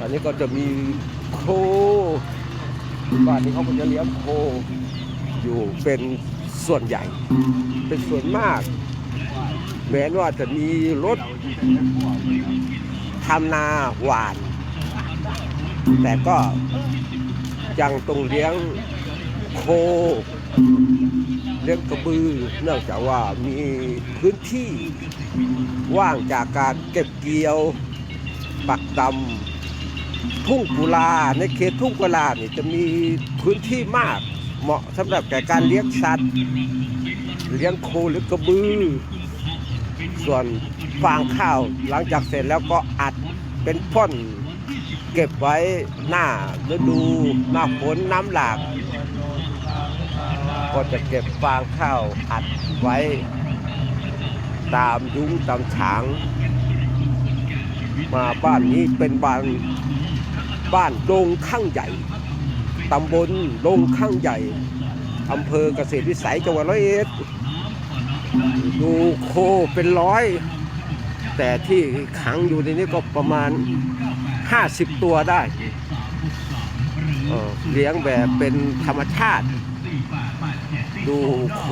อันนี้ก็จะมีโคบ้านนี้เขาก็จะเลี้ยงโคอยู่เป็นส่วนใหญ่ เป็นส่วนมาก แม้ว่าจะมีรถทำนาหวาน แต่ก็ยังต้องเลี้ยงโค เลี้ยงกระบือ เนื่องจากว่ามีพื้นที่ว่างจากการเก็บเกี่ยว ปักดำทุ่งกุลาในเขตทุ่งกุลานี่จะมีพื้นที่มากเหมาะสำหรับแก่การเลี้ยงสัตว์ เลี้ยงโคหรือกระบือ ส่วนฟางข้าวหลังจากเสร็จแล้วก็อัดเป็นพ่นเก็บไว้หน้าฤดูหน้าฝนน้ำหลาก ก็จะเก็บฟางข้าวอัดไว้ ตามยุ้งตามฉาง มาบ้านนี้เป็นบ้านบ้านดงข้างใหญ่ตำบลดงข้างใหญ่อำเภอเกษตรวิสัยจังหวัดร้อยเอ็ดดูโคเป็นร้อย แต่ที่ขังอยู่ในนี้ก็ประมาณ 50 ตัวได้เออเลี้ยงแบบเป็นธรรมชาติ ดูโค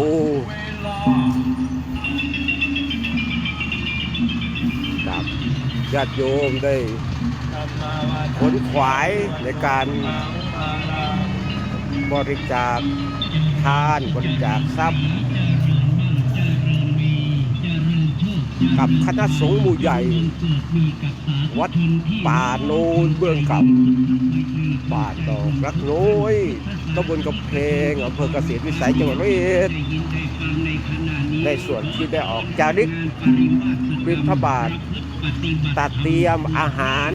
ญาติโยมได้ขนขวายในการบริจาคทานบริจาคทรัพย์ กับคณะสงฆ์หมู่ใหญ่ วัดป่าโนนเบื้องกับป่าดอกรักน้อยตำบลกับเพลงอำเภอเกษตรวิสัยจังหวัดร้อยเอ็ดในส่วนที่ได้ออกจาริกบิณฑบาต ตัดเตรียมอาหาร